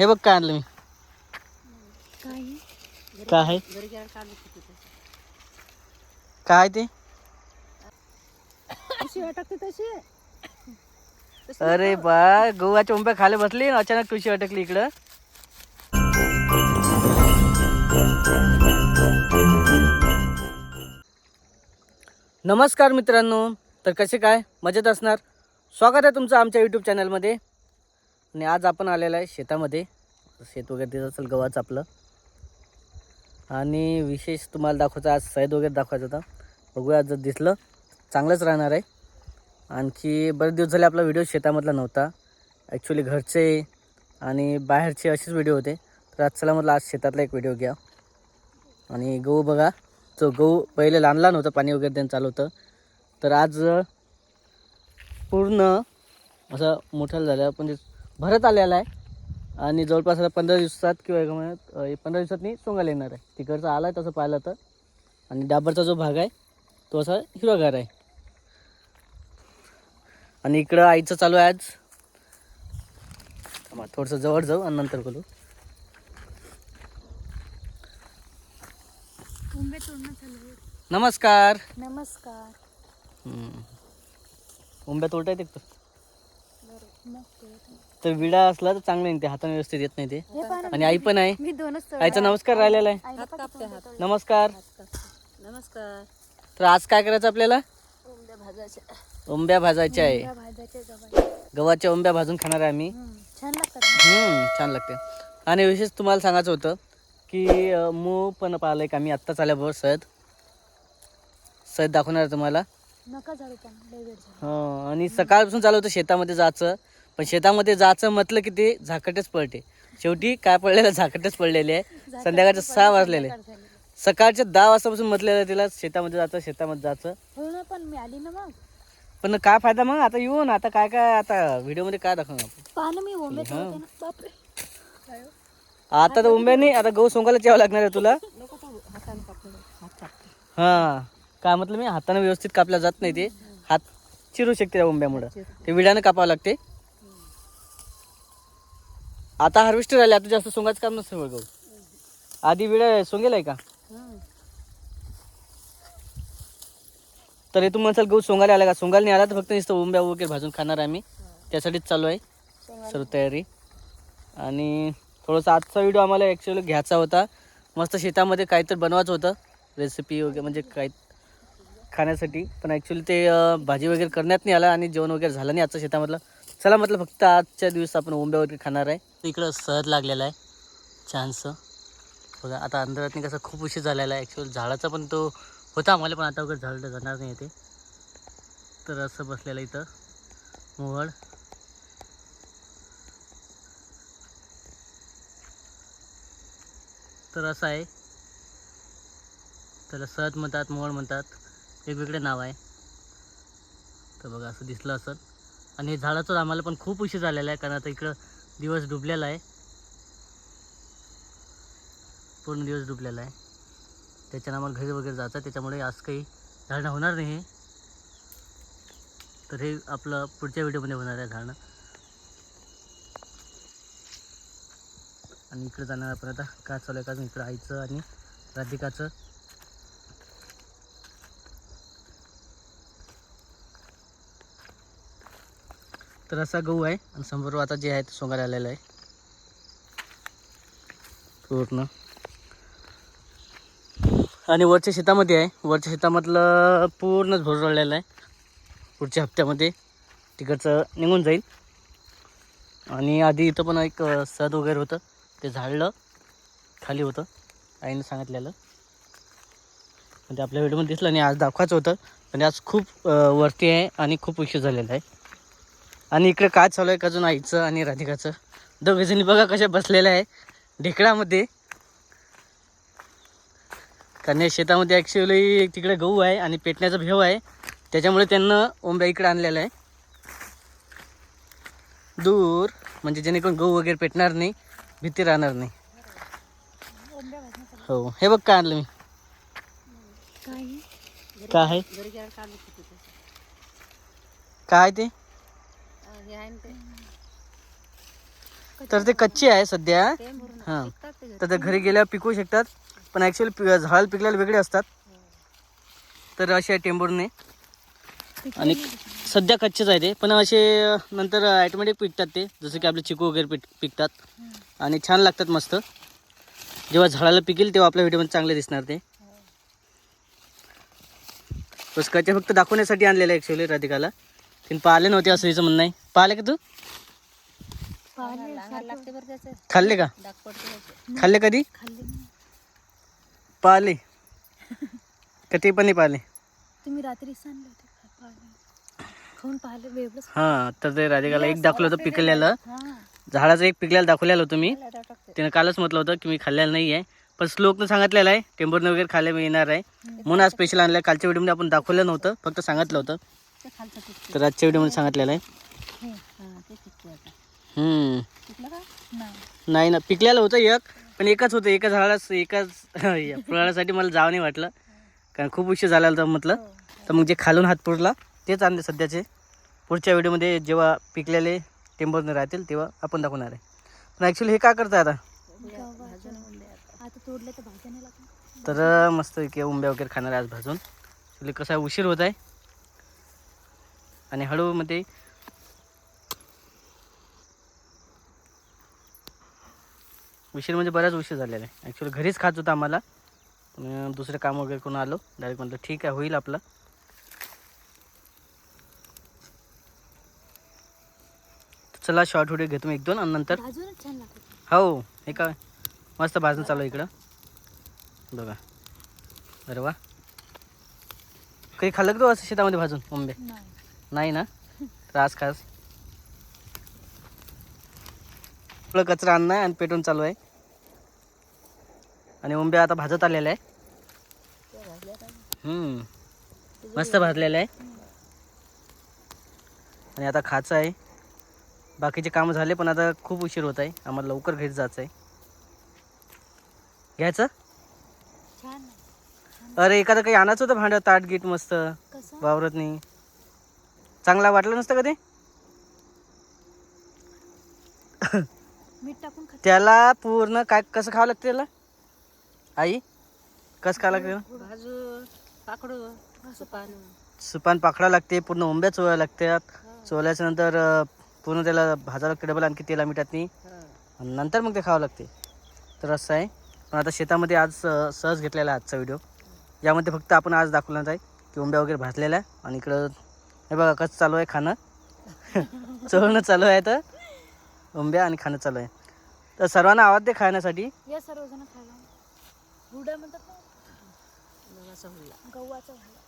हे बघ काय आणलं मी. काय काय ते? अरे बा गव्हाच्या उंब्या खाली बसली आणि अचानक कृषी अटकली इकडं? नमस्कार मित्रांनो तर कसे काय? मजेत असणार? स्वागत आहे तुमचं आमच्या यूट्यूब चॅनलमध्ये आणि आज आपण आलेलं आहे शेतामध्ये. शेत वगैरे दिसत असेल गव्हाचं आपलं. आणि विशेष तुम्हाला दाखवायचं आज सैद वगैरे दाखवायचं होता. बघूया जर दिसलं चांगलंच राहणार आहे. आणखी बरेच दिवस झाले आपला व्हिडिओ शेतामधला नव्हता. ॲक्च्युली घरचे आणि बाहेरचे असेच व्हिडिओ होते. तर आज चला म्हटलं आज शेतातला एक व्हिडिओ घ्या. आणि गहू बघा जो गहू पहिले लहान लहान होतं पाणी वगैरे देणं चालू होतं. तर आज पूर्ण असं मोठं झालं म्हणजे भरत आलेला आहे. आणि जवळपास आता पंधरा दिवसात किंवा एका महिन्यात पंधरा दिवसात मी सोंगायला येणार आहे. तिकडचा आला आहे तसं पाहिलं तर. आणि डाबरचा जो भाग आहे तो असा हिरवागार आहे. आणि इकडं आईचं चालू आहे आज. थोडंसं जवळ जाऊ आणि नंतर बोलू. नमस्कार. नमस्कार. उंब्या तोडता येते तोडते. तर विडा असला तर चांगलं नाही ते हाताने व्यवस्थित येत नाही ते. हे आणि आई पण आहे. मी दोनच आईचा नमस्कार राहिलेला आहे. नमस्कार. नमस्कार. तर आज काय करायचं आपल्याला? उंब्या भाजायच्या. आहे. गव्हाच्या. उंब्या भाजून खाणार आहे आम्ही. हम्म, छान लागते. आणि विशेष तुम्हाला सांगायचं होतं की मूग पण पाहिलं का? मी आत्ताच आल्याबरोबर सद. सद दाखवणार आहे तुम्हाला. नका झाडू पण लय वेळ झाला. हो आणि सकाळपासून चालू होतं शेतामध्ये जायचं. पण शेतामध्ये जायचं म्हटलं की ते झाकटच पडते. शेवटी काय पडलेलं झाकटच पडलेले आहे. संध्याकाळचे सहा वाजलेले. सकाळच्या दहा वाजतापासून म्हटलेलं तिला शेतामध्ये जायचं शेतामध्ये जायचं. हो ना पण मी आली ना मग. पण काय फायदा मग? आता येऊ ना आता काय काय आता व्हिडिओमध्ये काय दाखवणार? आपण ना. बापरे. काय हो? आता तर उंब्या नाही आता गहू सोंगायला यावं लागणार आहे तुला. हां. काय म्हटलं मी? हाताने व्यवस्थित कापल्या जात नाही ते. हात चिरू शकते त्या उंब्यामुळं. ते विड्यानं कापावं लागते. आता हार्वेस्टर आले आता जास्त सोंगाचं काम नसतं गहू आधी विड्या सोंगेला आहे का? तर तर इथून म्हणसाल गहू सोंगायला आला का? सोंगायला नाही आला तर फक्त नुसतं उंब्या वगैरे भाजून खाणार आम्ही. त्यासाठीच चालू आहे सर्व तयारी. आणि थोडंसं आजचा व्हिडिओ आम्हाला ॲक्च्युली घ्यायचा होता. मस्त शेतामध्ये काहीतरी बनवायचं होतं. रेसिपी वगैरे म्हणजे काही खाण्यासाठी. पण ॲक्च्युली ते भाजी वगैरे करण्यात नाही आला आणि जेवण वगैरे झालं नाही आजच्या शेतामधलं. चला म्हटलं फक्त आजच्या दिवस आपण उंब्या वगैरे खाणार आहे. इकडं सहज लागलेला आहे. छानसं. बघा आता अंधारात कसं खूप उशीर झालेला आहे. ॲक्च्युअली झाडाचा पण तो होता आम्हाला पण आता वगैरे झालं जाणार नाही ते तर असं बसलेलं इथं. मोहळ. तर असं आहे. त्याला सहज म्हणतात मोहळ म्हणतात. वेगवेगळे नाव आहे. तर बघा असं दिसलं असं आणि हे झाडाचं आम्हाला पण खूप उशीर झालेला आहे कारण आता इकडं दिवस डुबलेला आहे. पूर्ण दिवस डुबलेला आहे. त्याच्यानं आम्हाला घरी वगैरे जायचं त्याच्यामुळे आज काही झाडणं होणार नाही. हे तर हे आपलं पुढच्या व्हिडिओमध्ये होणार आहे झाडणं. आणि इकडे जाणार आपण आता. काय चालू आहे का इकडं आईचं आणि राधिकाचं. तर असा गहू आहे आणि समोर आता जे आहे ते सोंगायला आलेलं आहे. पूर्ण. आणि वरच्या शेतामध्ये आहे. वरच्या शेतामधलं पूर्णच भरलेलं आहे. पुढच्या हप्त्यामध्ये तिकडचं निघून जाईल. आणि आधी इथं पण एक सद वगैरे होतं. ते झाडलं खाली होतं. आईनं सांगितलेलं. म्हणजे आपल्या व्हिडिओमध्ये दिसलं आणि आज दाखवायचं होतं. पण आज खूप वरती आहे आणि खूप उशीर झालेला आहे. आणि इकडे काय चालू आहे का अजून आईचं आणि राधिकाचं? दोघेजणी बघा कशा बसलेल्या आहे. ढेकळामध्ये. कारण या शेतामध्ये ॲक्च्युली तिकडे गहू आहे आणि पेटण्याचा भेव आहे. त्याच्यामुळे त्यांना ओंब्या इकडे आणलेलं आहे. दूर म्हणजे जेणेकरून गहू वगैरे पेटणार नाही भीती राहणार नाही. हो हे बघ काय आणलं मी. काय काय आहे ते. तर ते कच्चे आहे सध्या. हां. तर ते घरी गेल्यावर पिकवू शकतात. पण ॲक्च्युअली झाड पिकलेले वेगळे असतात. तर असे आहे टेंबूरने आणि सध्या कच्चेच आहे ते. पण असे नंतर ॲटोमॅटिक पिकतात ते. जसं की आपले चिकू वगैरे पिक पिकतात. आणि छान लागतात मस्त. जेव्हा झाडाला पिकेल तेव्हा आपल्या व्हिडिओमध्ये चांगले दिसणार ते. बस कच्चे फक्त दाखवण्यासाठी आणलेलं आहे ॲक्च्युली राधिकाला. तिने पाहिले नव्हते असं हिचं म्हणणं आहे. पाहिले का तू? खाल्ले का? खाल्ले कधी? खाल्ले नाही. पाहिले का ते पण नाही पाहिले तुम्ही रात्री हां तर ते राधिकाला एक दाखवलं होतं पिकलेलं. झाडाचं एक पिकलेलं दाखवलेलं होतं मी. तिने कालच म्हटलं होतं की मी खाल्लेलं नाही आहे पण श्लोकनं सांगितलेलं आहे. टेंबरनं वगैरे खायला मी येणार आहे. म्हणून आज स्पेशल आणलं. कालच्या व्हिडिओमध्ये आपण दाखवलं नव्हतं. फक्त सांगितलं होतं. तर आजच्या व्हिडिओमध्ये सांगितलेलं आहे. हम्म. नाही. ना पिकलेलं होतं एक पण एकच होतं. एका झाडाला एकाच फळासाठी मला जावं नाही वाटलं. कारण खूप उशीर झाला होता म्हटलं. तर मग जे खालून हात पुरला तेच आणले सध्याचे. पुढच्या व्हिडिओमध्ये जेव्हा पिकलेले टेंबरने राहतील तेव्हा आपण दाखवणार आहे. पण ॲक्च्युली हे का करताय आता? तर मस्त उंब्या वगैरे खाणार आहे आज भाजून. कसं उशीर होत आहे. आणि हळूमध्ये उशीर म्हणजे बराच उशीर झालेला आहे. ॲक्च्युली घरीच खात होतं आम्हाला. दुसरं काम वगैरे करून आलो? डायरेक्ट म्हटलं ठीक आहे होईल आपलं. चला शॉर्ट व्हिडिओ घेतो मी एक दोन आणि नंतर. हो हे काय मस्त भाजून चालू इकडं. बघा. अरे वा. कधी खाल्लं का तू असं शेतामध्ये भाजून? मुंबई नाही ना? रास खास. आपलं कचरा आणणं आहे आणि पेटून चालू आहे. आणि मुंबई आता भाजत आलेलं आहे. हम्म. मस्त भाजलेलं आहे. आणि आता खायचं आहे. बाकीचे कामं झाले पण आता खूप उशीर होत आहे. आम्हाला लवकर घरी जायचं आहे. घ्यायचं अरे एखादं काही आणायचं होतं भांडं ताट गीट मस्त. वावरत नाही. चांगला वाटलं नसतं का ते? मीठ टाकून खाते त्याला पूर्ण काय कसं खावं लागतं त्याला? आई कसं खावं लागतं त्याला? सुपान सुपान पाखडा लागते पूर्ण उंब्या चोळ्या लागतात. चोळल्याच्या नंतर अं, पूर्ण त्याला भाजावं लागतं डबल आणखी तेला मिठात नाही आणि नंतर मग ते खावं लागते. तर असं आहे. पण आता शेतामध्ये आज अं, सहज घेतलेला आहे आजचा व्हिडिओ. यामध्ये फक्त आपण आज दाखवणार आहे की उंब्या वगैरे भाजलेल्या आहे आणि इकडं हे बघा कसं चालू आहे खाणं? चोळणं चालू आहे तर? उंब्या आणि खाणं चालू आहे. तर सर्वांना आवाज दे खाण्यासाठी? या सर्वजण खायला. हुरडा म्हणतात ना. गव्हाचा हुरडा.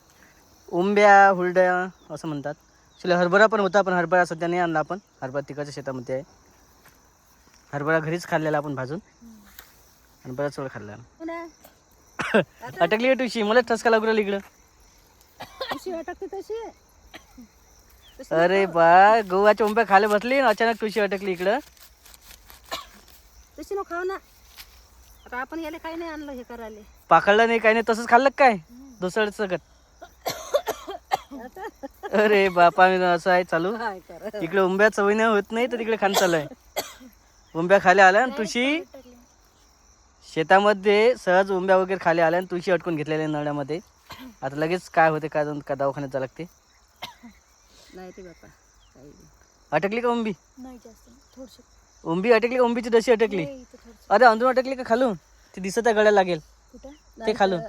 उंब्या हुरड्या असं म्हणतात. ॲक्च्युली हरभरा पण होता पण हरभरा सध्या नाही आणला आपण. हरभरा तिकडच्या शेतामध्ये आहे. हरभरा घरीच खाल्लेला आपण भाजून. आणि बराच वेळ खाल्ला. अटकली का तुझी. मला ठसका लागू राहिली इकडं. अटकते तशी? अरे बा गव्हाच्या उंब्या खायला बसली आणि अचानक तुझी अटकली इकडं. तशी न खाऊ ना. आता आपण याला काही नाही आणलं हे करायला. पाखडलं नाही काही नाही तसंच खाल्लं काय? दुसरं सकट अरे बापा मी असं आहे चालू. काय इकडे उंब्या चवईनं होत नाही तर तिकडे खाण चालू आहे. उंब्या खाली आल्या आणि तुशी शेतामध्ये सहज उंब्या वगैरे खाली आल्या आणि तुळशी अटकून घेतलेल्या नळ्यामध्ये आता लगेच काय होते काय जाऊन का दवाखान्यात जावं लागते? नाही ते बापा काही नाही. अटकली का उंबी? नाही जास्त थोडशी. उंबी अटकली? का उंबीची दशी अटकली. इथं अरे अंदून अटकली का खालून? ती दिसत आहे गळ्याला लागेल. कुठं? ते खालून.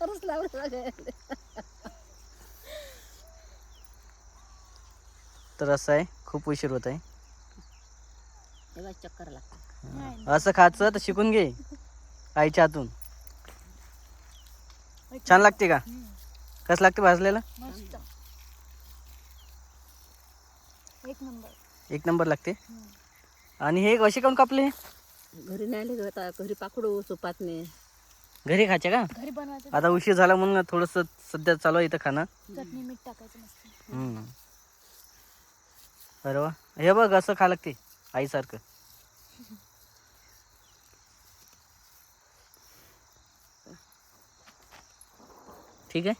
खरंच लावलं लागेल. तर असं आहे खूप उशीर होत आहे. तेव्हा चक्कर लागते नाही असं खायचं तर शिकून घे आईच्या हातून. छान लागते का? हम्म. कसं लागते भाजलेलं? एक नंबर. एक नंबर लागते. आणि हे कसे काऊन कापले? घरी नाही आले आता घरी पाकडू सुपातने घरी खायचे का? घरी बनवायचं. आता उशीर झाला म्हणून थोडंसं सध्या चालू आहे इथं खाणं. चटणी मीठ टाकायचं मस्त. हम्म. अरे वा. हे बघ असं खा लागते आईसारखं. ठीक आहे?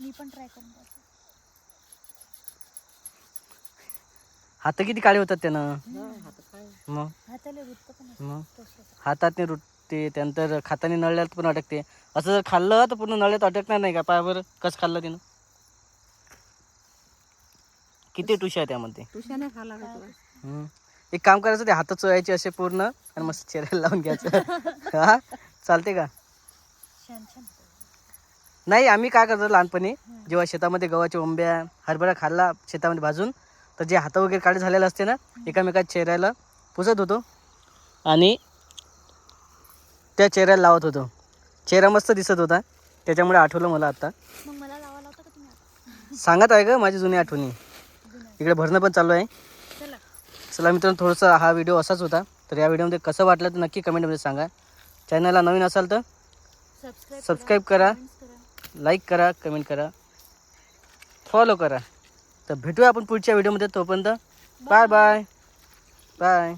मी पण ट्राय करून बघते. हात किती काळे होतात त्यानं? मग? मग. हाताने रुटते त्यानंतर खाताने नळल्यात पण अटकते असं जर खाल्लं तर पूर्ण नळ्यात अटकणार नाही का? पायावर कसं खाल्लं तिनं किती टुशा आहे त्यामध्ये. हम्म. एक काम करायचं ते हात चोळायचे असे पूर्ण आणि मस्त चेहऱ्याला लावून घ्यायचं. हा? चालते का? नाही आम्ही काय करतो लहानपणी जेव्हा शेतामध्ये गव्हाच्या ओंब्या हरभरा खाल्ला शेतामध्ये भाजून तर जे हात वगैरे काळे झालेले असते ना एकामेकाच्या चेहऱ्याला पुसत होतो. आणि त्या चेहऱ्याला लावत होतो. चेहरा मस्त दिसत होता. त्याच्यामुळे आठवलं मला आता. सांगत आहे का माझी जुनी आठवणी. इकडे भरणं पण चालू आहे. चला. मित्रांनो थोडंसं हा व्हिडिओ असाच होता. तर या व्हिडिओमध्ये कसं वाटलं तर नक्की कमेंटमध्ये सांगा. चॅनलला नवीन असाल तर सबस्क्राईब करा लाईक करा कमेंट करा. फॉलो करा. तर भेटूया आपण पुढच्या व्हिडिओमध्ये तोपर्यंत बाय बाय बाय